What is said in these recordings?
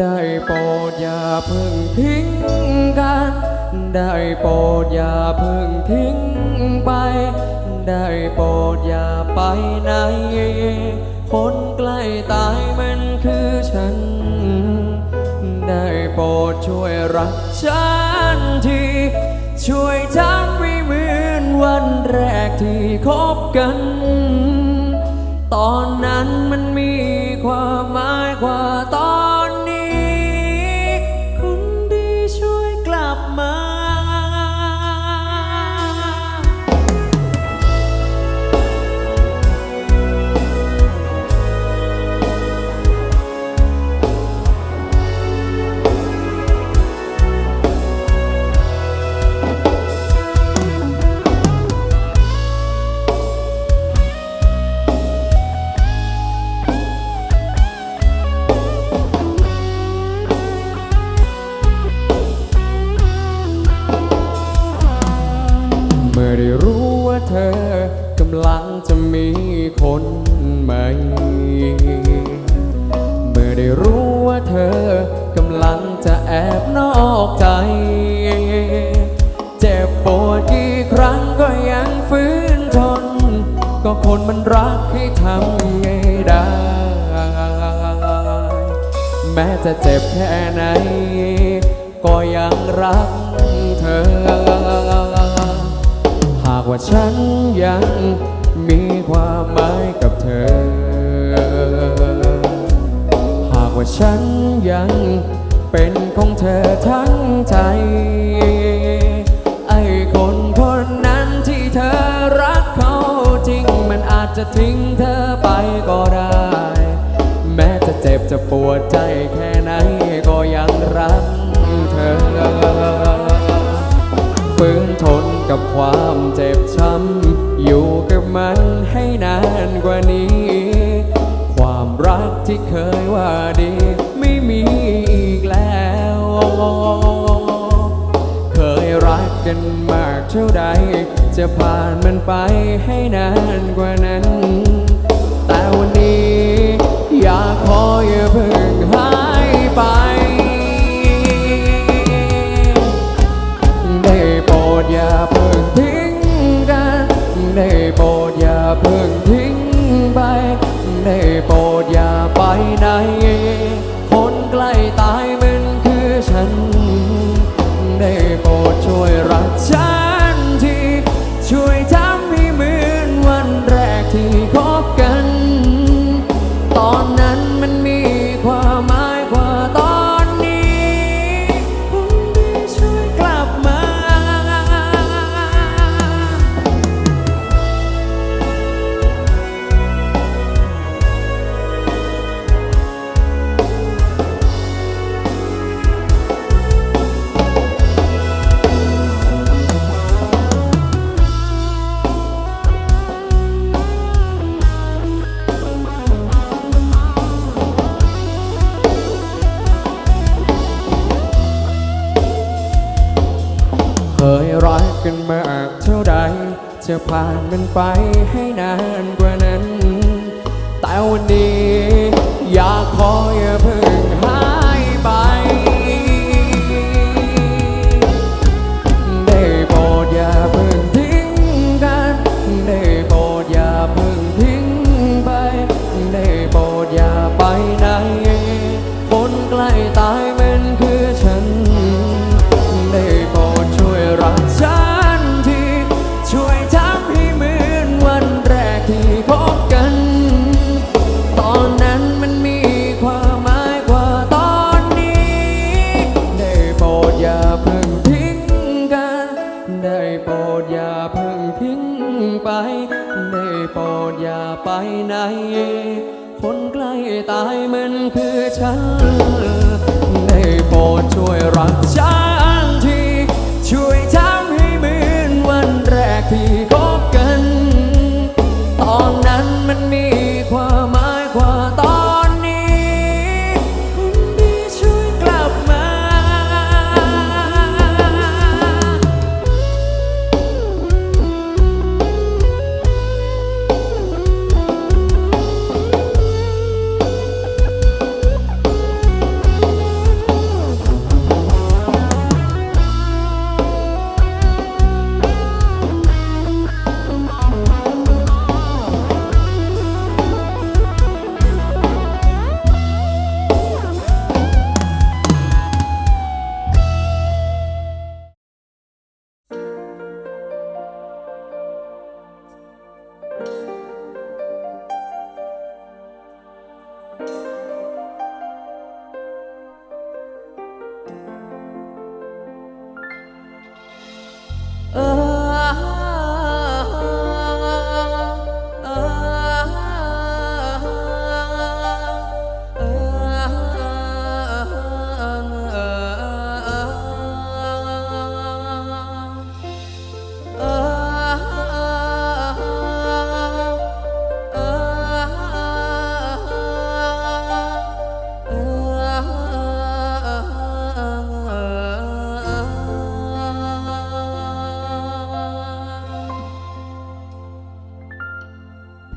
ได้โปรดอย่าเพิ่งทิ้งกัน ได้โปรดอย่าเพิ่งทิ้งไป ได้โปรดอย่าไปไหน คนใกล้ตายมันคือฉัน ได้โปรดช่วยรักฉันทีช่วยทำให้เหมือนวันแรกที่คบกัน ตอนนั้นมันมีความหมาย มีความหมายกับเธอ หากว่าฉันยังเป็นของเธอทั้งใจ ไอ้คนคนนั้นที่เธอรักเขาจริง มันอาจจะทิ้งเธอไปก็ได้ แม้จะเจ็บจะปวดใจแค่ไหนก็ยังรักเธอฝืนทนกับความเกว่านี้ ความรักที่เคยว่าดี ไม่มีอีกแล้ว เคยรักกันมากเท่าใด จะผ่านมันไปให้นานกว่านั้น แต่วันนี้ อยากขออย่าเพิ่งหายไป รักกันมากเท่าใดจะผ่านมันไปให้นานกว่านั้น แต่วันนี้อยากขออย่าเพิ่ง ไป ได้โปรดอย่าไปไหน คนใกล้ตายมันคือฉัน ได้โปรดช่วยรักฉันที ช่วยทำให้เหมือนวันแรกที่คบกัน ตอนนั้นมันมี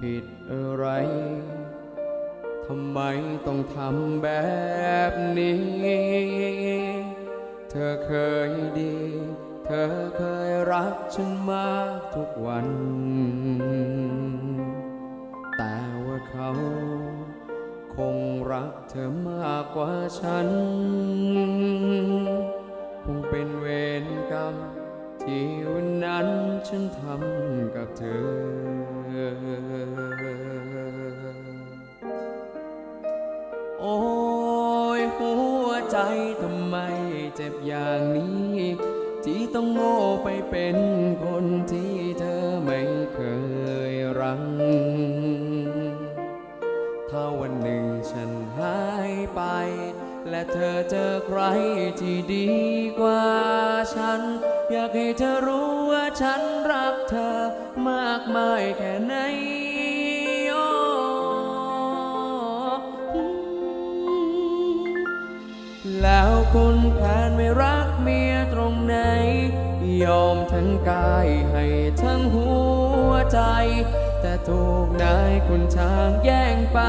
ผิดอะไร ทำไมต้องทำแบบนี้ เธอเคยดี เธอเคยรักฉันมากทุกวัน แต่ว่าเขาคงรักเธอมากกว่าฉัน คงเป็นเวรกรรมที่วันนั้นฉันทำกับเธอ โอ้ยหัวใจทำไมเจ็บอย่างนี้ ที่ต้องโง่ไปเป็นคนที่เธอไม่เคยรัง ถ้าวันหนึ่งฉันหายไป และเธอเจอใครที่ดีกว่าฉัน อยากให้เธอรู้ว่าฉันรักเธอมากมายแค่ไหน คุณแผนไม่รักเมียตรงไหน ยอมทั้งกายให้ทั้งหัวใจ แต่ถูกนายคุณช้างแย่งไป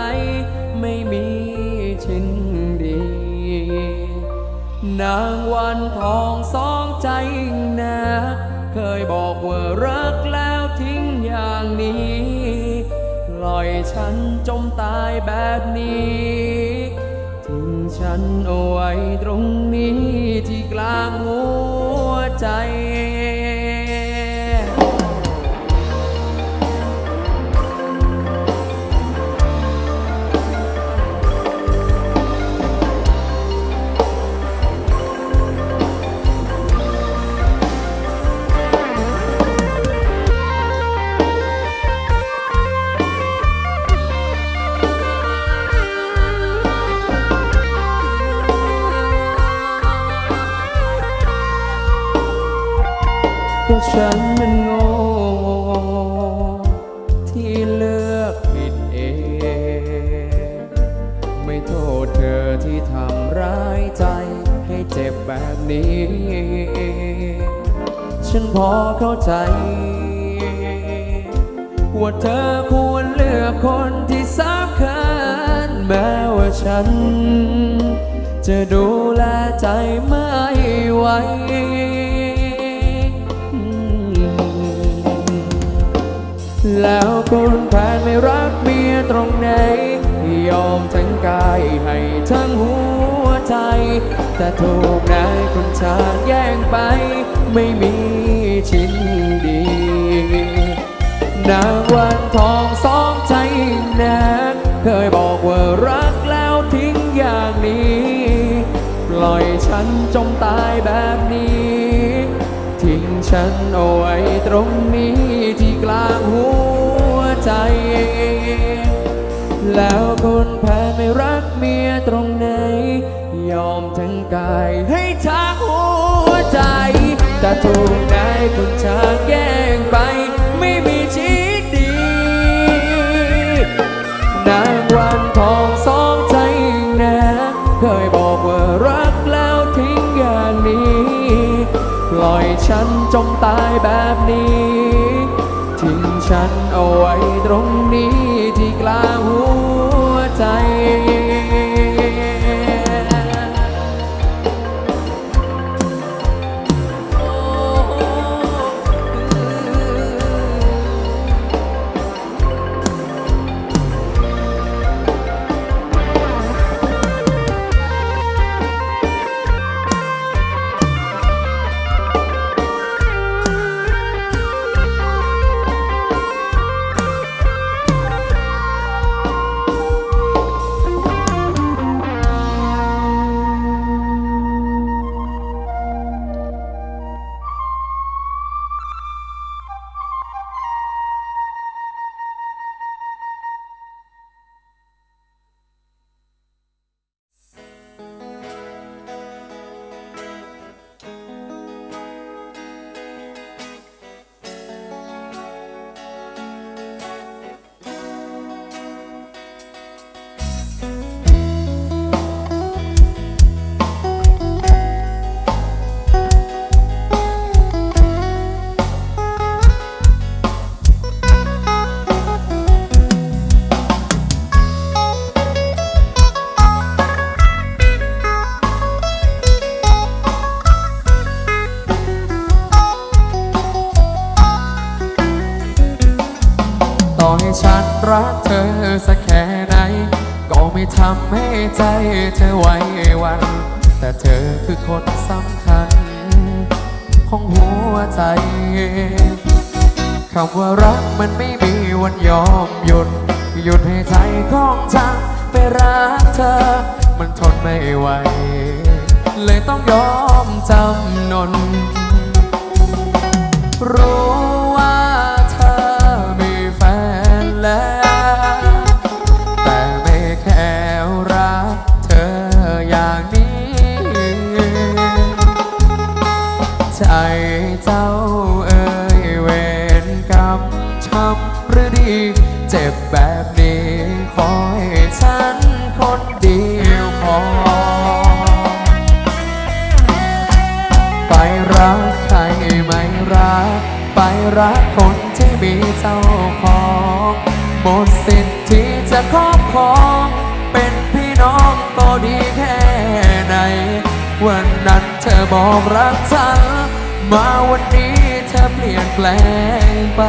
ไม่มีชิ้นดี นางวันทองสองใจนักเคยบอกว่ารักแล้วทิ้งอย่างนี้ ปล่อยฉันจมตายแบบนี้ ฉันเอาไว้ตรงนี้ที่กลางหัวใจ แล้วคุณแผนไม่รักเมียตรงไหน ยอมทั้งกายให้ทั้งหัวใจ แต่ถูกนายคนชาแย่งไป ไม่มีชิ้นดีนางวันทองสองใจนักเคยบอกว่ารักแล้วทิ้งอย่างนี้ ปล่อยฉันจมตายแบบนี้ ฉันเอาไว้ตรงนี้ที่กลางหัวใจ แล้วคนแพ้ไม่รักเมียตรงไหน ยอมทั้งกายให้ทางหัวใจ แต่ถูกนายคนชาแย่งไป ไม่มีชี ล่อยฉันจมตายแบบนี้ ทิ้งฉันเอาไว้ตรงนี้ที่กลางหัว คือคนสำคัญ ของหัวใจ คำว่ารักมันไม่มีวันยอมหยุด หยุดให้ใจของฉันไปรักเธอ มันทนไม่ไหว เลยต้องยอมจำนนรู้ วันนั้นเธอบอกรักฉันมาวันนี้เธอเปลี่ยนแปลงไป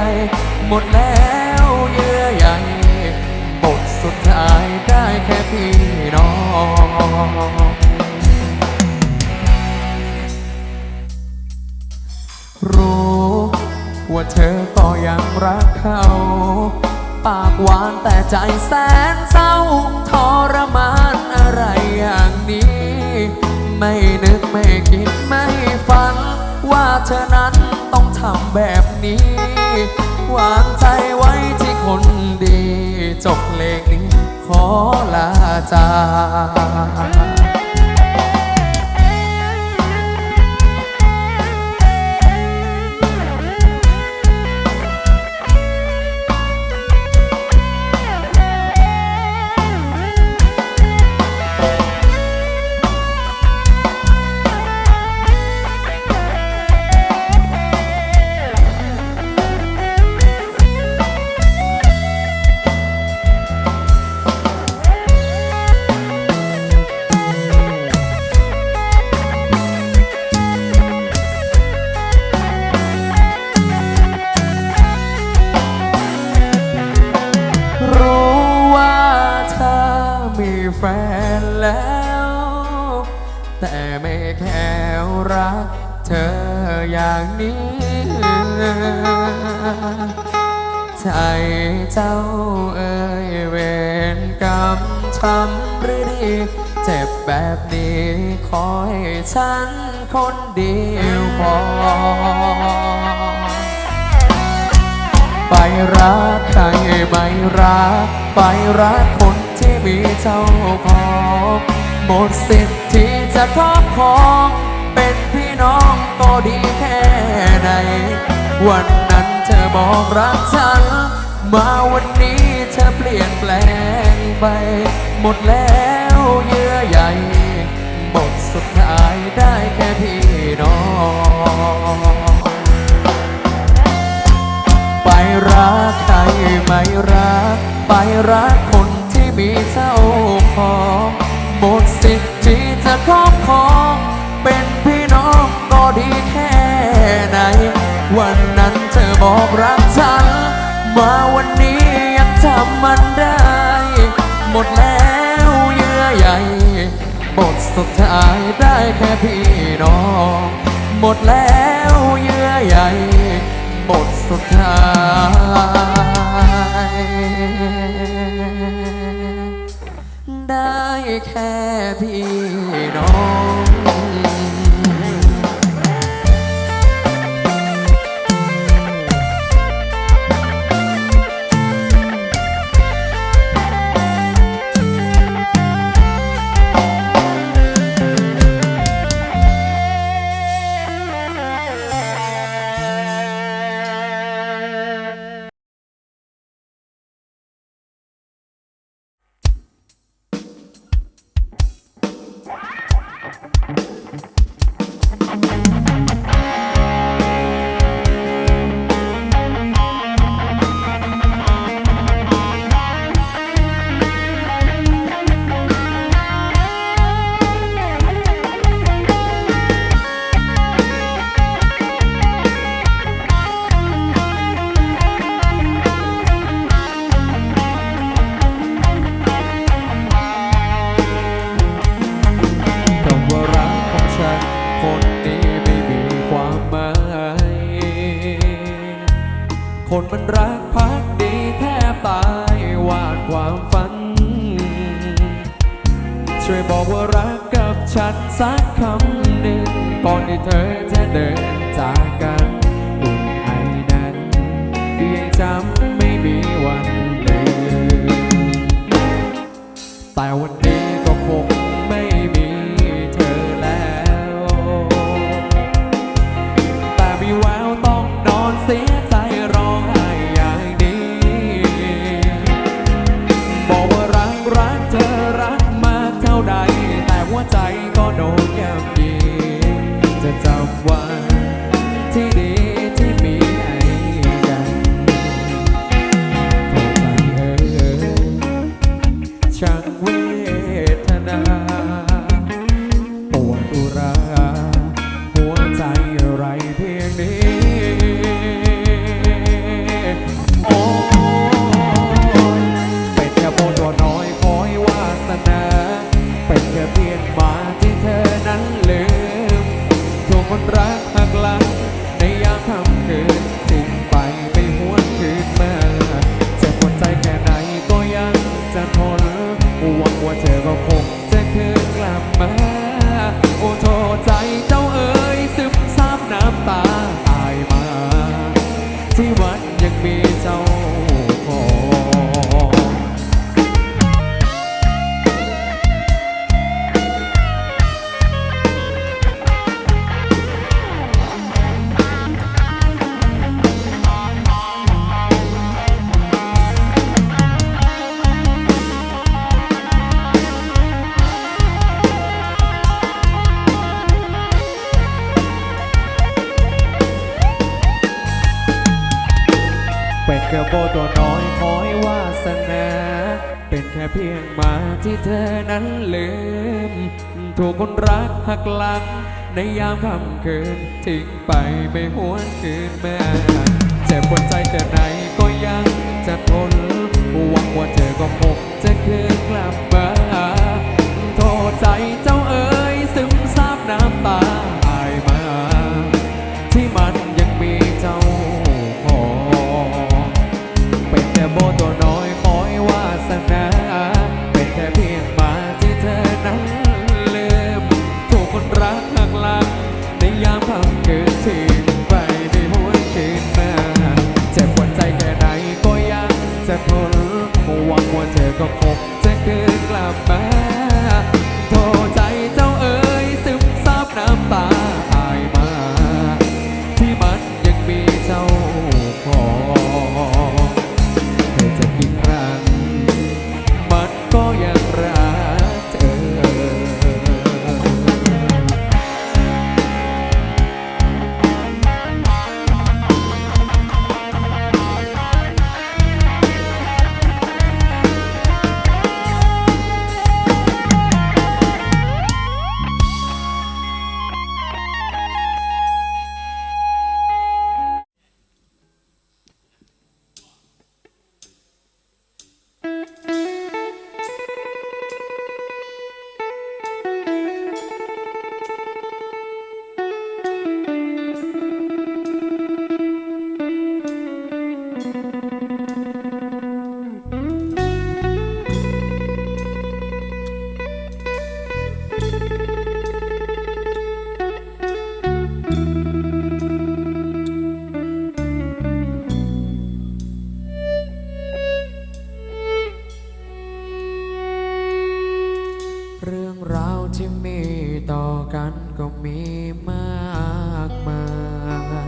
หมดแล้วเยื่อใยบทสุดท้ายได้แค่พี่น้องรู้ว่าเธอก็ยังรักเขา ปากหวานแต่ใจแสนเศร้าทรมานอะไรอย่างนี้ ไม่นึกไม่คิดไม่ฝัน ว่าเธอนั้นต้องทำแบบนี้ วางใจไว้ที่คนดี จบเพลงนี้ขอลาจาก รัก ไปรักคนที่มีเจ้าของหมดสิทธิ์ที่จะครอบครอง เป็นพี่น้องก็ดีแค่ไหน วันนั้นเธอบอกรักฉัน มาวันนี้เธอเปลี่ยนแปลงไป หมดแล้วเยื่อใยบทสุดท้ายได้แค่พี่น้อง รักใครไม่รัก ไปรักคนที่มีเจ้าของหมดสิทธิ์ที่จะครอบครองเป็นพี่น้องก็ดีแค่ไหน วันนั้นเธอบอกรักฉัน มาวันนี้ยังจำมันได้ หมดแล้วเยื่อใยบทสุดท้ายได้แค่พี่น้อง หมดแล้วเยื่อใยบท สุดท้ายได้แค่พี่น้อง remember ค่ำคืน ทิ้งไปไม่หวนคืนแม่ เจ็บปวดใจเกินนา ราวที่มีต่อกันก็มีมากมา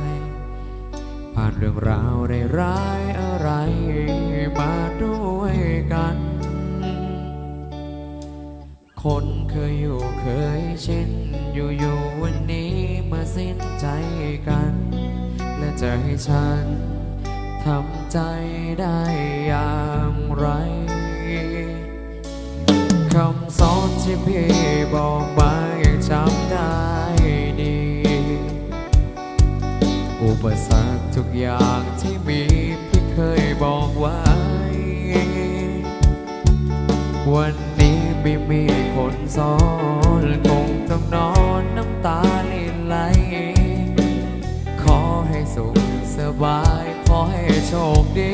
ย ผ่านเรื่องราวในร้ายอะไรมาด้วยกัน คนเคยอยู่เคยชินอยู่ๆวันนี้มาสิ้นใจกัน และจะให้ฉันทำใจได้ ที่พี่บอกมายังจำได้ดี อุปสรรคทุกอย่างที่มีพี่เคยบอกไว้ วันนี้ไม่มีคนสอนคงต้องนอนน้ำตาลิไหล ขอให้สุขสบาย ขอให้โชคดี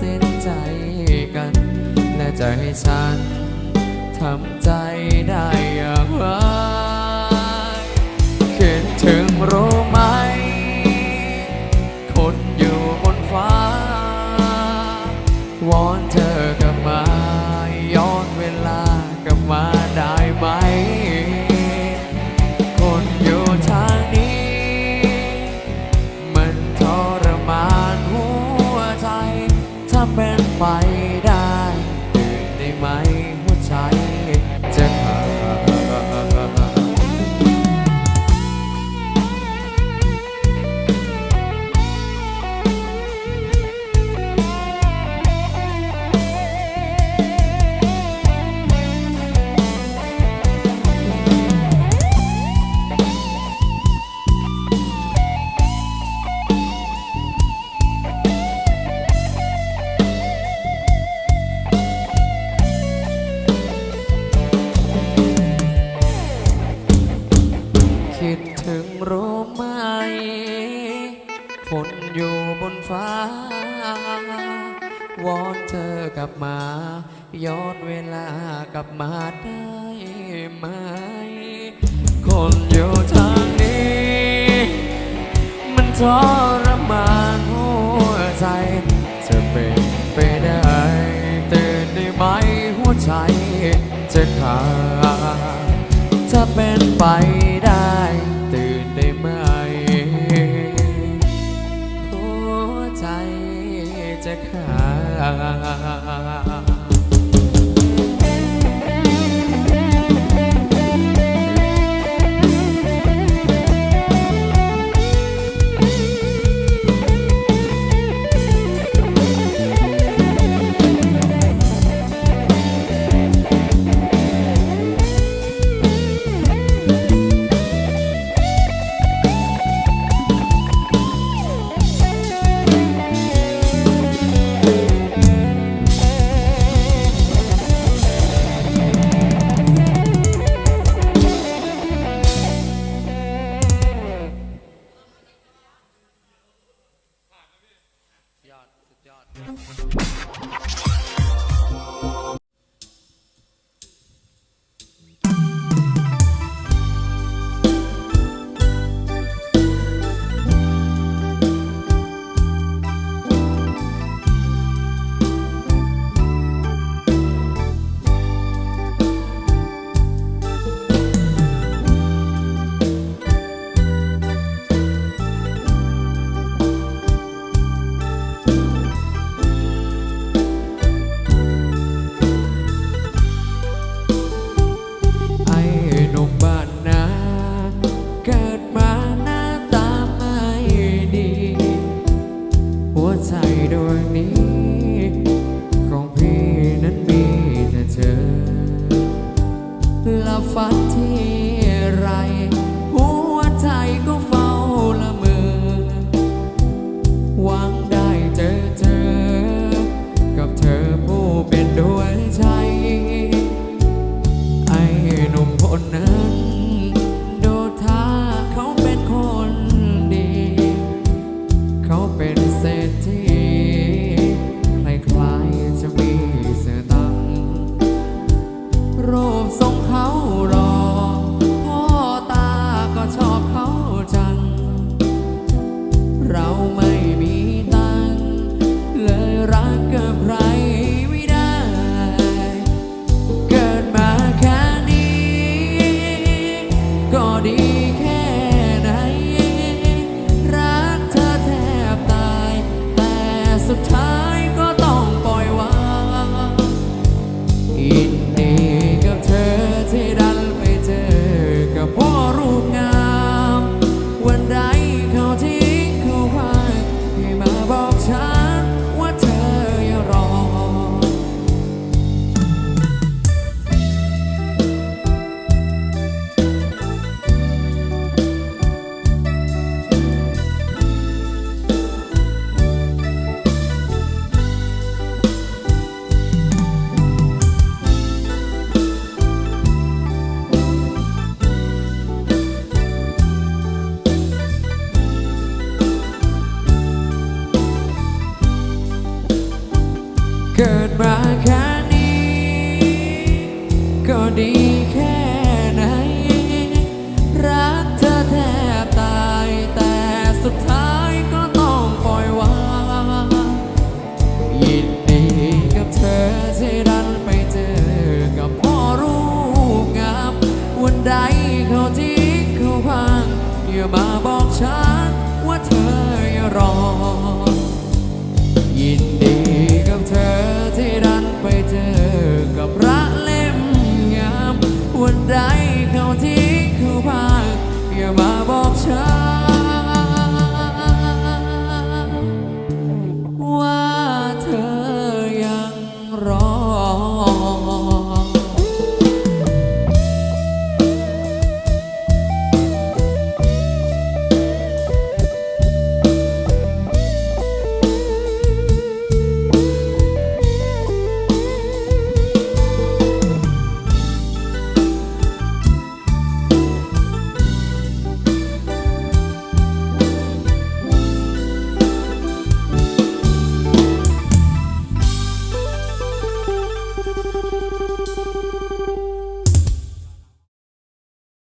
สินใจกัน และจะให้ฉันทำใจได้